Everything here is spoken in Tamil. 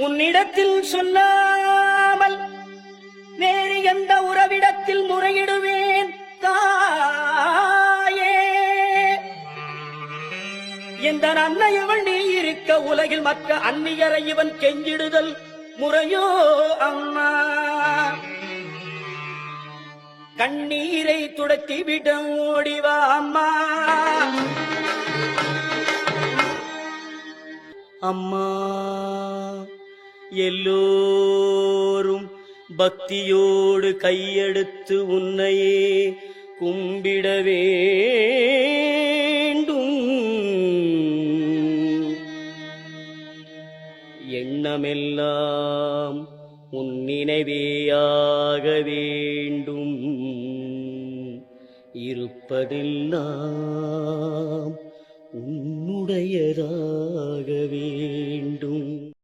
உன்னிடத்தில் சொல்லாமல் வேறு எந்த உறவிடத்தில் முறையிடுவேன் தாயே. இந்த அன்னையவள் நீ இருக்க உலகில் மற்ற அந்நியரை இவன் கெஞ்சிடுதல் முறையோ அம்மா. கண்ணீரை துடக்கி விட ஓடிவா அம்மா. அம்மா. எல்லோரும் பக்தியோடு கையெடுத்து உன்னையே கும்பிட வேண்டும். எண்ணமெல்லாம் உன் நினைவேயாக வேண்டும். இருப்பதெல்லாம் உன்னுடையதாக வேண்டும்